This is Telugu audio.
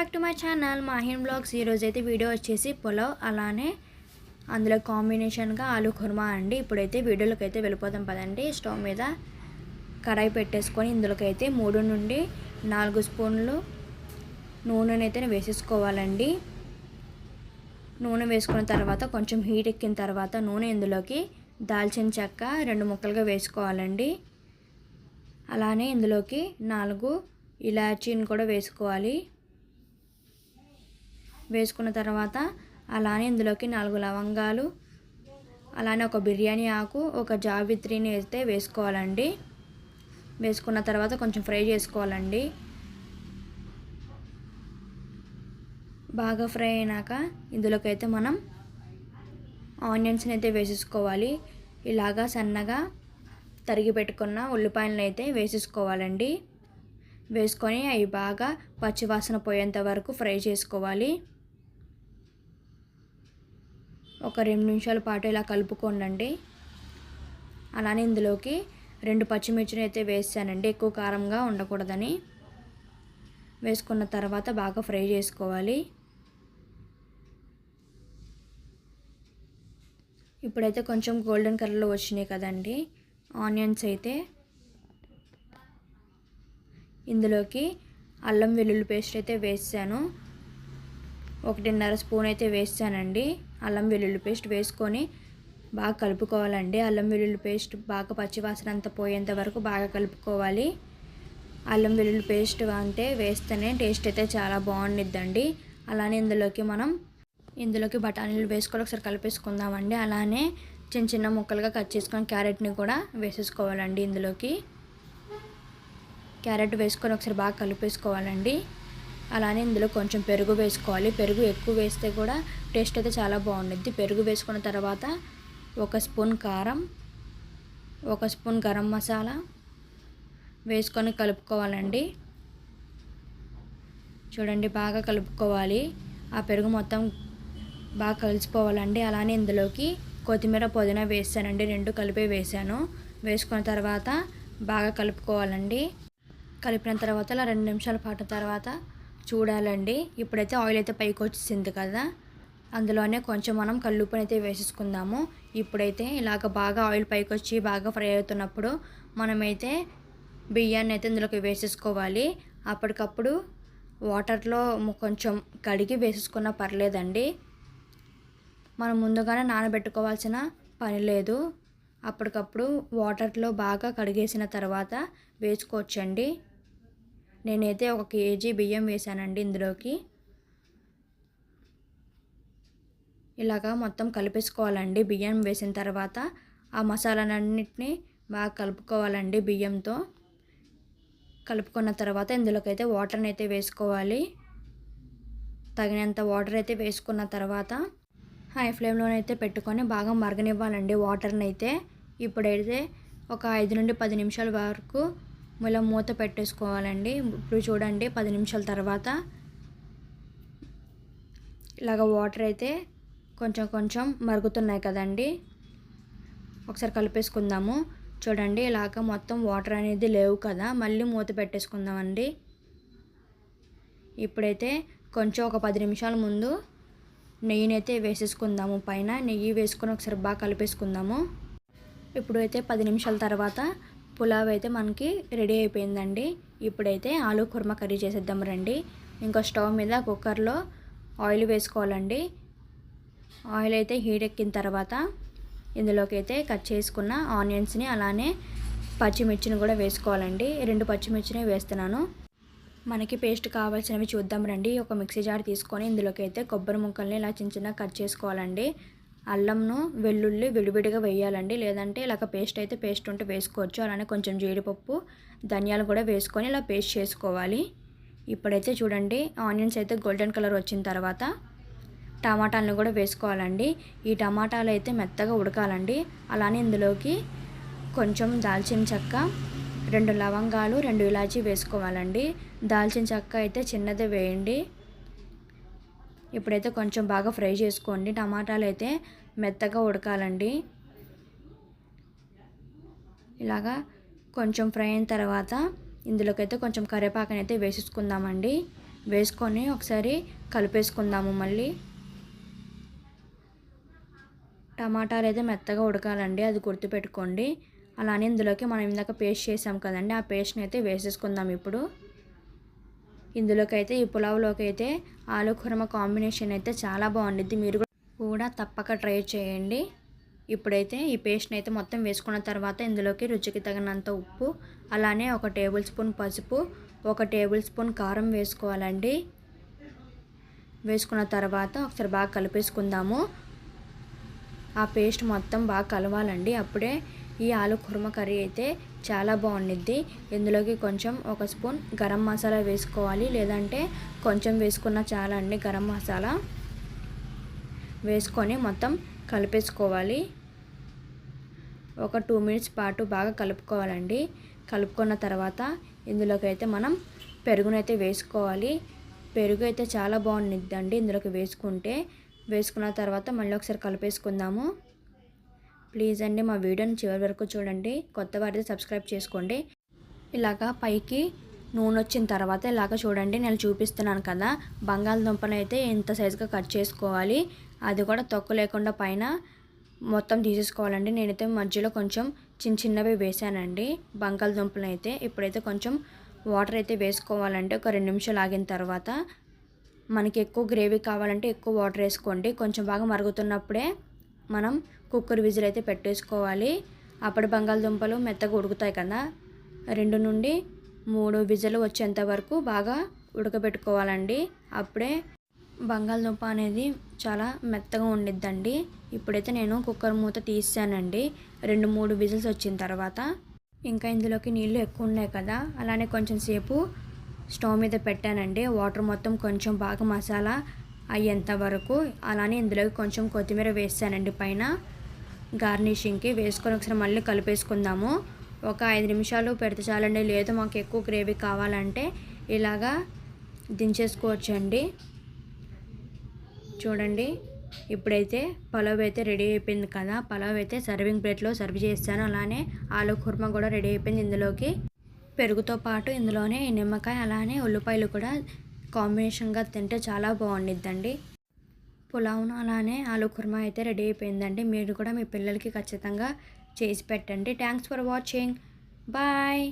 Back to my channel Mahin blogs ఈరోజు అయితే వీడియో వచ్చేసి పులావ్ అలానే అందులో కాంబినేషన్గా ఆలు కుర్మా అండి. ఇప్పుడైతే వీడియోలోకి అయితే వెళ్ళిపోతాం పదండి. స్టవ్ మీద కడాయి పెట్టేసుకొని ఇందులోకైతే మూడు నుండి నాలుగు స్పూన్లు నూనెనైతే వేసేసుకోవాలండి. నూనె వేసుకున్న తర్వాత కొంచెం హీట్ ఎక్కిన తర్వాత నూనె ఇందులోకి దాల్చిన చెక్క రెండు ముక్కలుగా వేసుకోవాలండి. అలానే ఇందులోకి నాలుగు ఇలాచీని కూడా వేసుకోవాలి. వేసుకున్న తర్వాత అలానే ఇందులోకి నాలుగు లవంగాలు అలానే ఒక బిర్యానీ ఆకు ఒక జావిత్రిని అయితే వేసుకోవాలండి. వేసుకున్న తర్వాత కొంచెం ఫ్రై చేసుకోవాలండి. బాగా ఫ్రై అయినాక ఇందులోకి అయితే మనం ఆనియన్స్ని అయితే వేసేసుకోవాలి. ఇలాగా సన్నగా తరిగి పెట్టుకున్న ఉల్లిపాయలను అయితే వేసేసుకోవాలండి. వేసుకొని అవి బాగా పచ్చివాసన పోయేంత వరకు ఫ్రై చేసుకోవాలి. ఒక రెండు నిమిషాల పాటు ఇలా కలుపుకోండి అలానే ఇందులోకి రెండు పచ్చిమిర్చిని అయితే వేసానండి. ఎక్కువ కారంగా ఉండకూడదని. వేసుకున్న తర్వాత బాగా ఫ్రై చేసుకోవాలి. ఇప్పుడైతే కొంచెం గోల్డెన్ కలర్లో వచ్చినాయి కదండి. ఆనియన్స్ అయితే ఇందులోకి అల్లం వెల్లుల్లి పేస్ట్ అయితే వేసాను. ఒకటిన్నర స్పూన్ అయితే వేసానండి. అల్లం వెల్లుల్లి పేస్ట్ వేసుకొని బాగా కలుపుకోవాలండి. అల్లం వెల్లుల్లి పేస్ట్ బాగా పచ్చివాసన అంతా పోయేంత వరకు బాగా కలుపుకోవాలి. అల్లం వెల్లుల్లి పేస్ట్ అంటే వేస్తేనే టేస్ట్ అయితే చాలా బాగుండిద్దండి. అలానే ఇందులోకి మనం ఇందులోకి బఠానీలు వేసుకొని ఒకసారి కలిపేసుకుందామండి. అలానే చిన్న చిన్న ముక్కలుగా కట్ చేసుకొని క్యారెట్ని కూడా వేసేసుకోవాలండి ఇందులోకి. క్యారెట్ వేసుకొని ఒకసారి బాగా కలిపేసుకోవాలండి. అలానే ఇందులో కొంచెం పెరుగు వేసుకోవాలి. పెరుగు ఎక్కువ వేస్తే కూడా టేస్ట్ అయితే చాలా బాగుంటుంది పెరుగు వేసుకున్న తర్వాత ఒక స్పూన్ కారం ఒక స్పూన్ గరం మసాలా వేసుకొని కలుపుకోవాలండి. చూడండి బాగా కలుపుకోవాలి. ఆ పెరుగు మొత్తం బాగా కలిసిపోవాలండి. అలానే ఇందులోకి కొత్తిమీర పుదీనా వేసానండి. రెండు కలిపే వేసాను. వేసుకున్న తర్వాత బాగా కలుపుకోవాలండి. కలిపిన తర్వాత అలా రెండు నిమిషాల పాటు తర్వాత చూడాలండి. ఇప్పుడైతే ఆయిల్ అయితే పైకి వచ్చేసింది కదా. అందులోనే కొంచెం మనం కల్లుపుని అయితే వేసేసుకుందాము. ఇప్పుడైతే ఇలాగ బాగా ఆయిల్ పైకి వచ్చి బాగా ఫ్రై అవుతున్నప్పుడు మనమైతే బియ్యాన్ని అయితే ఇందులోకి వేసేసుకోవాలి. అప్పటికప్పుడు వాటర్లో కొంచెం కడిగి వేసేసుకున్న పర్లేదండి. మనం ముందుగానే నానబెట్టుకోవాల్సిన పని లేదు. అప్పటికప్పుడు వాటర్లో బాగా కడిగేసిన తర్వాత వేసుకోవచ్చండి. నేనైతే ఒక కేజీ బియ్యం వేసానండి ఇందులోకి. ఇలాగా మొత్తం కలిపేసుకోవాలండి బియ్యం వేసిన తర్వాత. ఆ మసాలాలన్నింటినీ బాగా కలుపుకోవాలండి బియ్యంతో. కలుపుకున్న తర్వాత ఇందులోకైతే వాటర్ని అయితే వేసుకోవాలి. తగినంత వాటర్ అయితే వేసుకున్న తర్వాత హై ఫ్లేమ్లోనైతే పెట్టుకొని బాగా మరగనివ్వాలండి వాటర్ని అయితే ఇప్పుడైతే ఒక ఐదు నుండి పది నిమిషాల వరకు ఇలా మూత పెట్టేసుకోవాలండి. ఇప్పుడు చూడండి పది నిమిషాల తర్వాత ఇలాగ వాటర్ అయితే కొంచెం కొంచెం మరుగుతున్నాయి కదండి. ఒకసారి కలిపేసుకుందాము. చూడండి ఇలాగ మొత్తం వాటర్ అనేది లేవు కదా మళ్ళీ మూత పెట్టేసుకుందామండి. ఇప్పుడైతే కొంచెం ఒక పది నిమిషాల ముందు నెయ్యినైతే వేసేసుకుందాము. పైన నెయ్యి వేసుకొని ఒకసారి బాగా కలిపేసుకుందాము. ఇప్పుడైతే పది నిమిషాల తర్వాత పులావ్ అయితే మనకి రెడీ అయిపోయిందండి. ఇప్పుడైతే ఆలు కుర్మా కర్రీ చేసేద్దాం రండి. ఇంకో స్టవ్ మీద కుక్కర్లో ఆయిల్ వేసుకోవాలండి. ఆయిల్ అయితే హీట్ ఎక్కిన తర్వాత ఇందులోకి అయితే కట్ చేసుకున్న ఆనియన్స్ని అలానే పచ్చిమిర్చిని కూడా వేసుకోవాలండి. రెండు పచ్చిమిర్చిని వేస్తున్నాను. మనకి పేస్ట్ కావాల్సినవి చూద్దాం రండి. ఒక మిక్సీ జార్ తీసుకొని ఇందులోకి అయితే కొబ్బరి ముక్కల్ని ఇలా చిన్న చిన్న కట్ చేసుకోవాలండి. అల్లంను వెల్లుల్లి విడివిడిగా వేయాలండి. లేదంటే ఇలాగ పేస్ట్ అయితే పేస్ట్ ఉంటే వేసుకోవచ్చు. అలానే కొంచెం జీడిపప్పు ధనియాలు కూడా వేసుకొని ఇలా పేస్ట్ చేసుకోవాలి. ఇప్పుడైతే చూడండి ఆనియన్స్ అయితే గోల్డెన్ కలర్ వచ్చిన తర్వాత టమాటాలను కూడా వేసుకోవాలండి. ఈ టమాటాలు అయితే మెత్తగా ఉడకాలండి. అలానే ఇందులోకి కొంచెం దాల్చిన చెక్క రెండు లవంగాలు రెండు ఇలాచీ వేసుకోవాలండి. దాల్చిన చెక్క అయితే చిన్నదే వేయండి. ఇప్పుడైతే కొంచెం బాగా ఫ్రై చేసుకోండి. టమాటాలు అయితే మెత్తగా ఉడకాలండి. ఇలాగా కొంచెం ఫ్రై అయిన తర్వాత ఇందులోకైతే కొంచెం కరివేపాకనైతే అయితే వేసేసుకుందామండి. వేసుకొని ఒకసారి కలిపేసుకుందాము మళ్ళీ. టమాటాలు అయితే మెత్తగా ఉడకాలండి. అది గుర్తుపెట్టుకోండి. అలానే ఇందులోకి మనం ఇందాక పేస్ట్ చేసాం కదండి. ఆ పేస్ట్ని అయితే వేసేసుకుందాం ఇప్పుడు. ఇందులోకి అయితే ఈ పులావ్లోకి అయితే ఆలు కుర్మ కాంబినేషన్ అయితే చాలా బాగుండిద్ది. మీరు కూడా తప్పక ట్రై చేయండి. ఇప్పుడైతే ఈ పేస్ట్ని అయితే మొత్తం వేసుకున్న తర్వాత ఇందులోకి రుచికి తగినంత ఉప్పు అలానే ఒక టేబుల్ స్పూన్ పసుపు ఒక టేబుల్ స్పూన్ కారం వేసుకోవాలండి. వేసుకున్న తర్వాత ఒకసారి బాగా కలిపేసుకుందాము. ఆ పేస్ట్ మొత్తం బాగా కలవాలండి. అప్పుడే ఈ ఆలు కుర్మ కర్రీ అయితే చాలా బాగుండిద్ది. ఇందులోకి కొంచెం ఒక స్పూన్ గరం మసాలా వేసుకోవాలి. లేదంటే కొంచెం వేసుకున్న చాలా అండి గరం మసాలా. వేసుకొని మొత్తం కలిపేసుకోవాలి. ఒక టూ మినిట్స్ పాటు బాగా కలుపుకోవాలండి. కలుపుకున్న తర్వాత ఇందులోకి అయితే మనం పెరుగునైతే వేసుకోవాలి. పెరుగు అయితే చాలా బాగుండిద్దండి ఇందులోకి వేసుకుంటే. వేసుకున్న తర్వాత మళ్ళీ ఒకసారి కలిపేసుకుందాము. ప్లీజ్ అండి మా వీడియోని చివరి వరకు చూడండి. కొత్త వారితో సబ్స్క్రైబ్ చేసుకోండి. ఇలాగా పైకి నూనె వచ్చిన తర్వాత ఇలాగ చూడండి. నేను చూపిస్తున్నాను కదా. బంగాళదుంపను అయితే ఇంత సైజుగా కట్ చేసుకోవాలి. అది కూడా తొక్కు లేకుండా పైన మొత్తం తీసేసుకోవాలండి. నేనైతే మధ్యలో కొంచెం చిన్న చిన్నవి వేసానండి బంగాళదుంపలు అయితే ఇప్పుడైతే కొంచెం వాటర్ అయితే వేసుకోవాలంటే ఒక రెండు నిమిషాలు ఆగిన తర్వాత మనకి ఎక్కువ గ్రేవీ కావాలంటే ఎక్కువ వాటర్ వేసుకోండి. కొంచెం బాగా మరుగుతున్నప్పుడే మనం కుక్కర్ విజిల్ అయితే పెట్టేసుకోవాలి. అప్పుడు బంగాళదుంపలు మెత్తగా ఉడుకుతాయి కదా. రెండు నుండి మూడు విజలు వచ్చేంత వరకు బాగా ఉడకబెట్టుకోవాలండి. అప్పుడే బంగాళదుంప అనేది చాలా మెత్తగా ఉండిద్దండి. ఇప్పుడైతే నేను కుక్కర్ మూత తీసానండి. రెండు మూడు విజిల్స్ వచ్చిన తర్వాత. ఇంకా ఇందులోకి నీళ్ళు ఎక్కువ ఉన్నాయి కదా. అలానే కొంచెం సేపు స్టవ్ మీద పెట్టానండి. వాటర్ మొత్తం కొంచెం బాగా మసాలా అయ్యేంత వరకు. అలానే ఇందులోకి కొంచెం కొత్తిమీర వేసానండి పైన. గార్నిషింగ్కి వేసుకొని ఒకసారి మళ్ళీ కలిపేసుకుందాము. ఒక ఐదు నిమిషాలు పెడితే చాలండి. లేదు మాకు ఎక్కువ గ్రేవీ కావాలంటే ఇలాగా దించేసుకోవచ్చండి. చూడండి ఇప్పుడైతే పలావ్ అయితే రెడీ అయిపోయింది కదా. పలావ్ అయితే సర్వింగ్ ప్లేట్లో సర్వ్ చేస్తాను. అలానే ఆలు కుర్మా కూడా రెడీ అయిపోయింది ఇందులోకి. పెరుగుతో పాటు ఇందులోనే నిమ్మకాయ అలానే ఉల్లిపాయలు కూడా కాంబినేషన్గా తింటే చాలా బాగుండిద్దండి. పులావ్ను అలానే ఆలు కుర్మా అయితే రెడీ అయిపోయిందండి. మీరు కూడా మీ పిల్లలకి ఖచ్చితంగా చేసి పెట్టండి. Thanks for watching bye